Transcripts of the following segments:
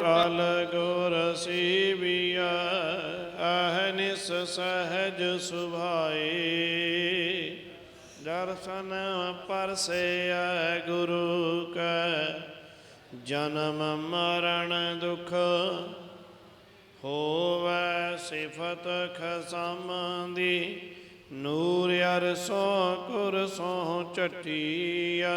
ਟਲ ਗੁਰ ਸੀਵੀਆ ਅਹਨਿਸ ਸਹਜ ਸੁਭਾਏ। ਦਰਸ਼ਨ ਪਰਸੇਐ ਗੁਰੂ ਕੈ, ਜਨਮ ਮਰਨ ਦੁਖ ਹੋਵੈ ਸਿਫਤ ਖਸਮ ਦੀ ਨੂਰ ਅਰਸੋਂ ਕੁਰਸੋਂ ਚਟੀਆ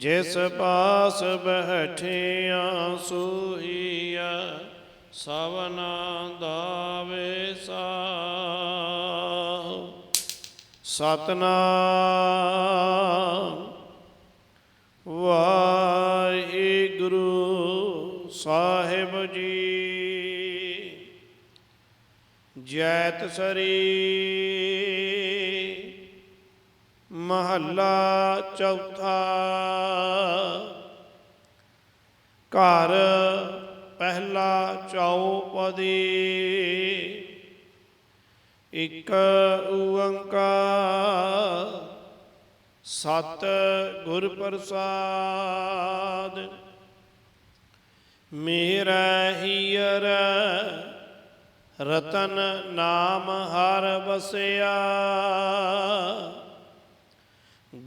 ਜਿਸ ਪਾਸ ਬੈਠਿਆ ਸੋਹੀਆ ਸਭਨਾ ਦਾਵੇ ਸਾਹ। ਸਤਨਾਮ ਵਾਹਿਗੁਰੂ ਸਾਹਿਬ ਜੀ। ਜੈਤ ਸਰੀ ਮਹੱਲਾ ਚੌਥਾ। ਘਰ ਪਹਿਲਾ ਚੌਪਦੀ। ਇਕ ਓੰਕਾਰ। ਸਤ ਗੁਰ ਪ੍ਰਸਾਦ ਮੇਰਾ ਹੀਰ। ਰਤਨ ਨਾਮ ਹਰ ਬਸਿਆ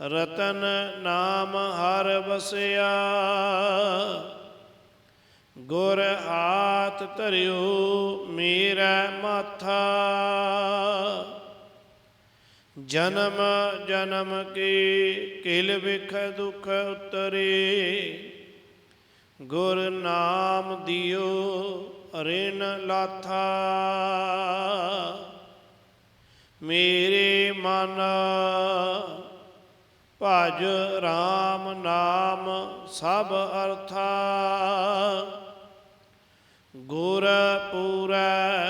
ਰਤਨ ਨਾਮ ਹਰ ਵਸਿਆ। ਗੁਰ ਹਾਥ ਧਰਿਓ, ਮੇਰਾ ਮਾਥਾ। ਜਨਮ ਜਨਮ ਕੀ ਕਿਲ ਵਿਖ ਦੁਖ ਉਤਰੇ। ਗੁਰ ਨਾਮ ਦਿਓ ਰਿਨ ਲਾਥਾ। ਮੇਰੇ ਮਨ ਭਜ RAM ਨਾਮ ਸਭ ਅਰਥਾ। ਗੁਰ ਪੂਰੈ,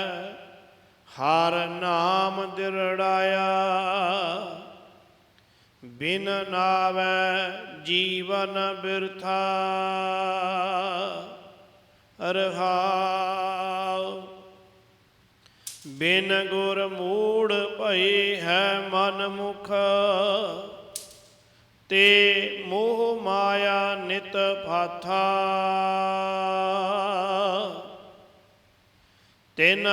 ਹਰ ਨਾਮ ਦਿਰੜਾਇਆ। ਬਿਨ ਨਾਵੈ ਜੀਵਨ ਬਿਰਥਾ। ਰਹਾਉ। ਬਿਨ ਗੁਰ ਮੂੜ ਭਈ ਹੈ ਮਨ ਮੁਖ। ਤੇ ਮੋਹ ਮਾਇਆ ਨਿਤ ਫਾਥਾ ਤਿਨ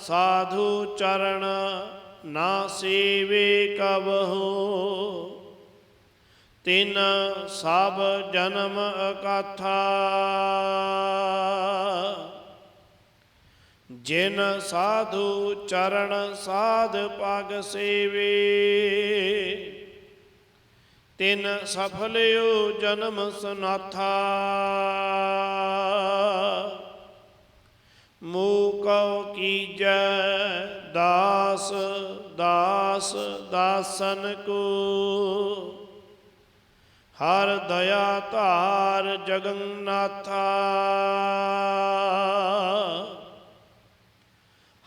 ਸਾਧੂ ਚਰਨ ਨਾ ਸੇਵੇ ਕਬਹੂ। ਤਿਨ ਸਭ ਜਨਮ ਅਕਾਥਾ। ਜਿਨ ਸਾਧੂ ਚਰਨ ਸਾਧ ਪਗ ਸੇਵੇ। ਤਿਨ ਸਫਲਿਓ ਜਨਮ ਸਨਾਥਾ। ਮੂਕਉ ਕੀਜੈ ਦਾਸ ਦਾਸ ਦਾਸਨ ਕੋ। ਹਰ ਦਇਆ ਧਾਰ ਜਗਨਨਾਥਾ।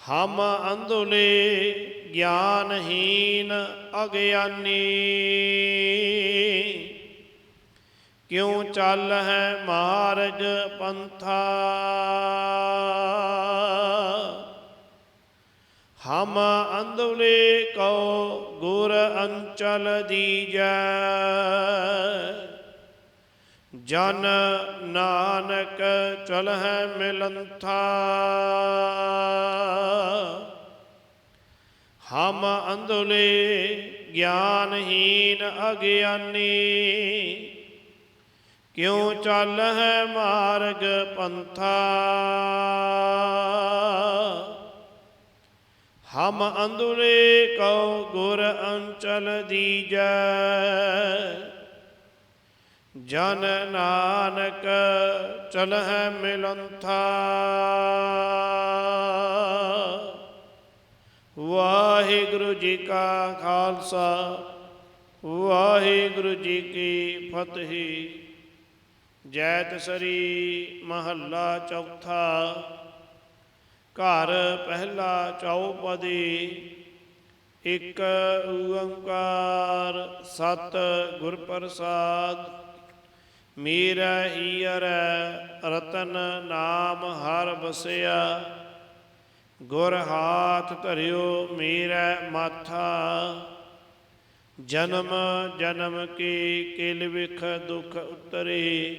ਹਮ ਅੰਧੁਲੇ ਗਿਆਨਹੀਨ ਅਗਿਆਨੀ। ਕਿਉ ਚੱਲ ਹੈ ਮਾਰਗ ਪੰਥਾ? ਹਮ ਅੰਧੁਲੇ ਕੋ ਗੁਰ ਅੰਚਲ ਦੀਜੈ। ਜਨ ਨਾਨਕ ਚਲ ਹੈ ਮਿਲੰਥਾ। ਹਮ ਅੰਧੁਲੇ ਗਿਆਨਹੀਨ ਅਗਿਆਨੀ, ਕਿਉ ਚੱਲ ਹੈ ਮਾਰਗ ਪੰਥਾ। ਹਮ ਅੰਦੁਰੇ ਕਉ ਗੁਰ ਅੰਚਲ ਦੀਜੈ ਜਨ ਨਾਨਕ ਚਲਹਿ ਮਿਲੰਥਾ। ਵਾਹਿਗੁਰੂ ਜੀ ਕਾ ਖਾਲਸਾ, ਵਾਹਿਗੁਰੂ ਜੀ ਕੀ ਫਤਿਹ। ਜੈਤ ਸਰੀ ਮਹੱਲਾ ਚੌਥਾ, ਘਰ ਪਹਿਲਾ ਚੌਪਦੀ, ਇੱਕ ਓੰਕਾਰ ਸਤ ਗੁਰ ਪ੍ਰਸਾਦ ਮੇਰਾ ਹੀਰ ਰਤਨ ਨਾਮ ਹਰ ਬਸਿਆ ਗੁਰ ਹਾਥ ਧਰਿਓ ਮੇਰਾ ਮਾਥਾ। ਜਨਮ ਜਨਮ ਕੀ ਕਿਲ ਵਿਖ ਦੁਖ ਉਤਰੇ,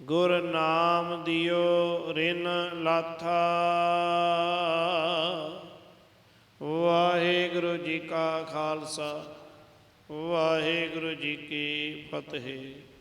ਗੁਰ ਨਾਮ ਦਿਓ ਰਿਨ ਲਾਥਾ। ਵਾਹਿਗੁਰੂ ਜੀ ਕਾ ਖਾਲਸਾ, ਵਾਹਿਗੁਰੂ ਜੀ ਕੀ ਫਤਿਹ।